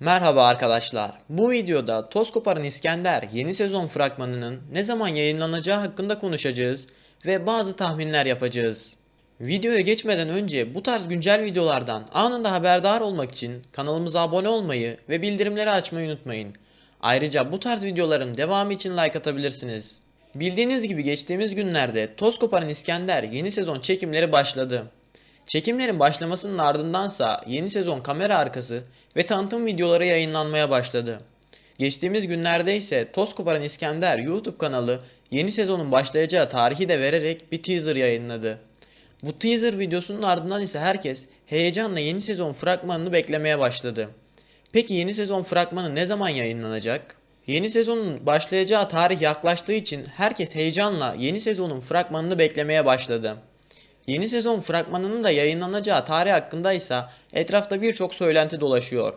Merhaba arkadaşlar. Bu videoda Toz Koparan İskender yeni sezon fragmanının ne zaman yayınlanacağı hakkında konuşacağız ve bazı tahminler yapacağız. Videoya geçmeden önce bu tarz güncel videolardan anında haberdar olmak için kanalımıza abone olmayı ve bildirimleri açmayı unutmayın. Ayrıca bu tarz videoların devamı için like atabilirsiniz. Bildiğiniz gibi geçtiğimiz günlerde Toz Koparan İskender yeni sezon çekimleri başladı. Çekimlerin başlamasının ardındansa yeni sezon kamera arkası ve tanıtım videoları yayınlanmaya başladı. Geçtiğimiz günlerde ise Toz Koparan İskender YouTube kanalı yeni sezonun başlayacağı tarihi de vererek bir teaser yayınladı. Bu teaser videosunun ardından ise herkes heyecanla yeni sezon fragmanını beklemeye başladı. Peki yeni sezon fragmanı ne zaman yayınlanacak? Yeni sezonun başlayacağı tarih yaklaştığı için herkes heyecanla yeni sezonun fragmanını beklemeye başladı. Yeni sezon fragmanının da yayınlanacağı tarih hakkında ise etrafta birçok söylenti dolaşıyor.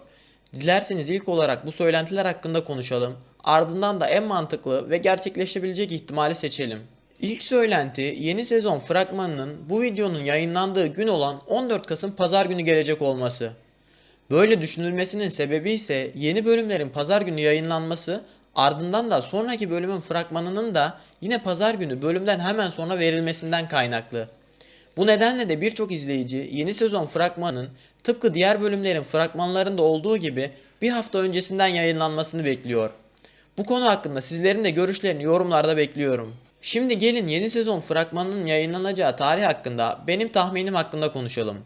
Dilerseniz ilk olarak bu söylentiler hakkında konuşalım. Ardından da en mantıklı ve gerçekleşebilecek ihtimali seçelim. İlk söylenti yeni sezon fragmanının bu videonun yayınlandığı gün olan 14 Kasım pazar günü gelecek olması. Böyle düşünülmesinin sebebi ise yeni bölümlerin pazar günü yayınlanması ardından da sonraki bölümün fragmanının da yine pazar günü bölümden hemen sonra verilmesinden kaynaklı. Bu nedenle de birçok izleyici yeni sezon fragmanının tıpkı diğer bölümlerin fragmanlarında olduğu gibi bir hafta öncesinden yayınlanmasını bekliyor. Bu konu hakkında sizlerin de görüşlerini yorumlarda bekliyorum. Şimdi gelin yeni sezon fragmanının yayınlanacağı tarih hakkında benim tahminim hakkında konuşalım.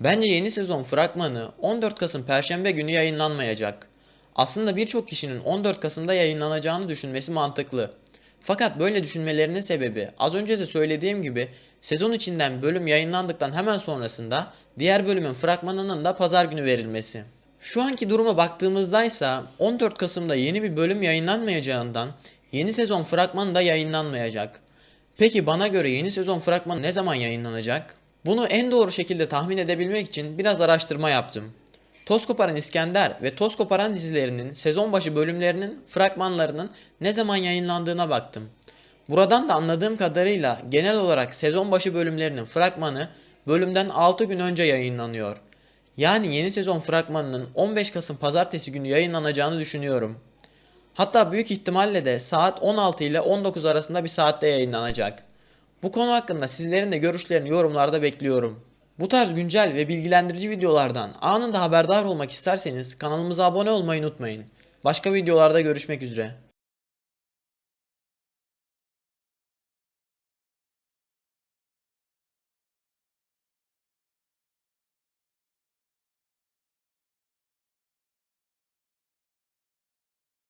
Bence yeni sezon fragmanı 14 Kasım Perşembe günü yayınlanmayacak. Aslında birçok kişinin 14 Kasım'da yayınlanacağını düşünmesi mantıklı. Fakat böyle düşünmelerinin sebebi az önce de söylediğim gibi sezon içinden bölüm yayınlandıktan hemen sonrasında diğer bölümün fragmanının da pazar günü verilmesi. Şu anki duruma baktığımızda ise 14 Kasım'da yeni bir bölüm yayınlanmayacağından yeni sezon fragmanı da yayınlanmayacak. Peki bana göre yeni sezon fragmanı ne zaman yayınlanacak? Bunu en doğru şekilde tahmin edebilmek için biraz araştırma yaptım. Toz Koparan İskender ve Toz Koparan dizilerinin sezon başı bölümlerinin fragmanlarının ne zaman yayınlandığına baktım. Buradan da anladığım kadarıyla genel olarak sezon başı bölümlerinin fragmanı bölümden 6 gün önce yayınlanıyor. Yani yeni sezon fragmanının 15 Kasım pazartesi günü yayınlanacağını düşünüyorum. Hatta büyük ihtimalle de saat 16 ile 19 arasında bir saatte yayınlanacak. Bu konu hakkında sizlerin de görüşlerini yorumlarda bekliyorum. Bu tarz güncel ve bilgilendirici videolardan anında haberdar olmak isterseniz kanalımıza abone olmayı unutmayın. Başka videolarda görüşmek üzere.